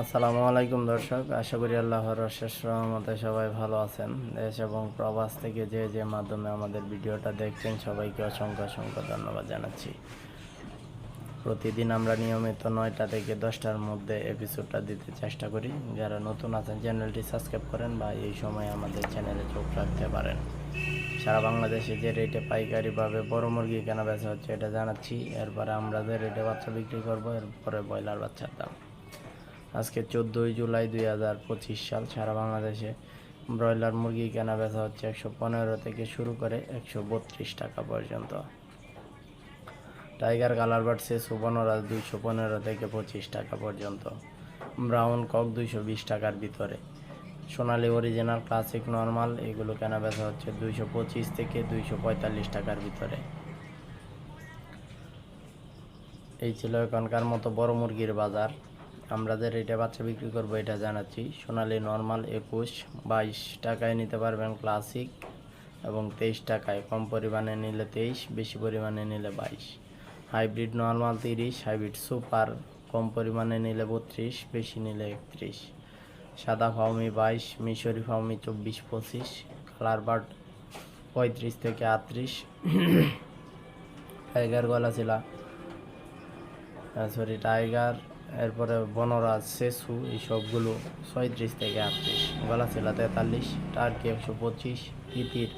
আসসালামু আলাইকুম দর্শক, আশা করি আল্লাহর অশেষ রহমতে সবাই ভালো আছেন। দেশ এবং প্রবাস থেকে যে যে মাধ্যমে আমাদের ভিডিওটা দেখছেন, সবাইকে অসংখ্য অসংখ্য ধন্যবাদ জানাচ্ছি। প্রতিদিন আমরা নিয়মিত নয়টা থেকে দশটার মধ্যে এপিসোডটা দিতে চেষ্টা করি। যারা নতুন আছেন, চ্যানেলটি সাবস্ক্রাইব করেন বা এই সময় আমাদের চ্যানেলে চোখ রাখতে পারেন। সারা বাংলাদেশে যে রেটে পাইকারিভাবে বড় মুরগি কেনা বেচা হচ্ছে, এটা জানাচ্ছি। এরপরে আমরা যে রেটে বাচ্চা বিক্রি করব, এরপরে ব্রয়লার বাচ্চার দাম। আজকে চোদ্দোই জুলাই দুই হাজার পঁচিশ সাল সারা বাংলাদেশে ব্রয়লার মুরগি কেনা বেচা হচ্ছে একশো পনেরো থেকে শুরু করে একশো বত্রিশ টাকা পর্যন্ত। টাইগার কালার বাড়ছে সুবর্ণরাজ দুইশো পনেরো থেকে পঁচিশ টাকা পর্যন্ত। ব্রাউন কক দুইশো বিশ টাকার ভিতরে। সোনালি অরিজিনাল ক্লাসিক নর্মাল, এগুলো কেনা বেচা হচ্ছে দুইশো পঁচিশ থেকে দুইশো পঁয়তাল্লিশ টাকার ভিতরে। এই ছিল এখনকার মতো বড় মুরগির বাজার। আমরা যে রেটে বাচ্চা বিক্রি করব, এটা জানাচ্ছি। সোনালি নর্মাল একুশ, বাইশ টাকায় নিতে পারবেন ক্লাসিক এবং তেইশ টাকায়। কম পরিমাণে নিলে তেইশ, বেশি পরিমাণে নিলে বাইশ। হাইব্রিড নর্মাল তিরিশ, হাইব্রিড সুপার কম পরিমাণে নিলে বত্রিশ, বেশি নিলে একত্রিশ। সাদা ফাউমি বাইশ, মিশরি ফাউমি চব্বিশ, পঁচিশ। কালার বার্ড পঁয়ত্রিশ থেকে আটত্রিশ। টাইগার গলা ছিলা। সরি টাইগার এরপরে বনরাজ সেসু এই সবগুলো ছয়ত্রিশ থেকে আটত্রিশ গলা ছিল তেতাল্লিশ, টার্কি একশো পঁচিশ তিতির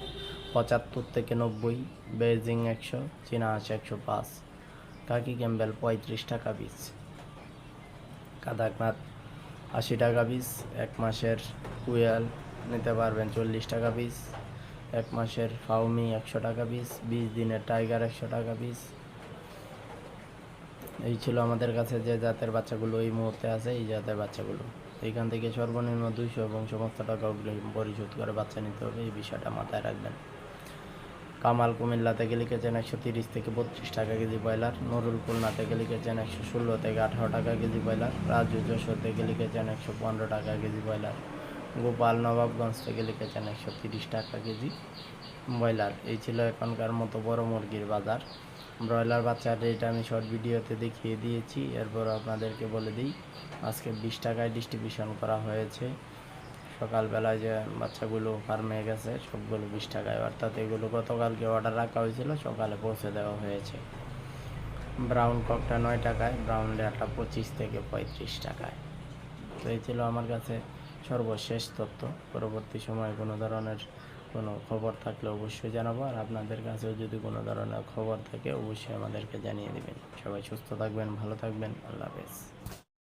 পঁচাত্তর থেকে নব্বই বেজিং একশো চীনা হাঁস একশো পাঁচ, কাকি ক্যাম্বেল পঁয়ত্রিশ টাকা পিস। কাদাকনাথ আশি টাকা পিস, এক মাসের কুয়েল নিতে পারবেন চল্লিশ টাকা পিস, এক মাসের ফাউমি একশো টাকা পিস, বিশ দিনের টাইগার একশো টাকা পিস এই ছিল আমাদের কাছে যে জাতের বাচ্চাগুলো এই মুহূর্তে আছে, এই জাতের বাচ্চাগুলো। এইখান থেকে সর্বনিম্ন দুইশো এবং সমস্ত টাকা অগ্রিম পরিশোধ করে বাচ্চা নিতে হবে, এই বিষয়টা মাথায় রাখবেন। কামাল কুমিল্লা থেকে লিখেছেন একশো তিরিশ থেকে বত্রিশ টাকা কেজি ব্রয়লার, নুরুল খুলনা থেকে লিখেছেন একশো ষোলো থেকে আঠারো টাকা কেজি ব্রয়লার, রাজু যশোর থেকে লিখেছেন একশো পনেরো টাকা কেজি ব্রয়লার, গোপাল নবাবগঞ্জ থেকে লিখেছেন একশো তিরিশ টাকা কেজি ব্রয়লার। এই ছিল এখনকার মতো বড় মুরগির বাজার। ব্রয়লার বাচ্চার রেট আমি শর্ট ভিডিওতে দেখিয়ে দিয়েছি। এরপর আপনাদেরকে বলে দিই, আজকে বিশ টাকায় ডিস্ট্রিবিউশন করা হয়েছে। সকালবেলায় যে বাচ্চাগুলো ফার্মে গেছে, সবগুলো বিশ টাকায়। অর্থাৎ এগুলো গতকালকে অর্ডার রাখা হয়েছিল, সকালে পৌঁছে দেওয়া হয়েছে। ব্রাউন ককটা নয় টাকায় ব্রাউন লেয়ারটা পঁচিশ থেকে পঁয়ত্রিশ টাকায়। তো এই ছিল আমার কাছে সর্বশেষ তথ্য। পরবর্তী সময়ে কোনো ধরনের কোনো খবর থাকলে অবশ্যই জানাব। আর আপনাদের কাছেও যদি কোনো ধরনের খবর থাকে, অবশ্যই আমাদেরকে জানিয়ে দেবেন। সবাই সুস্থ থাকবেন, ভালো থাকবেন। আল্লাহ হাফেজ।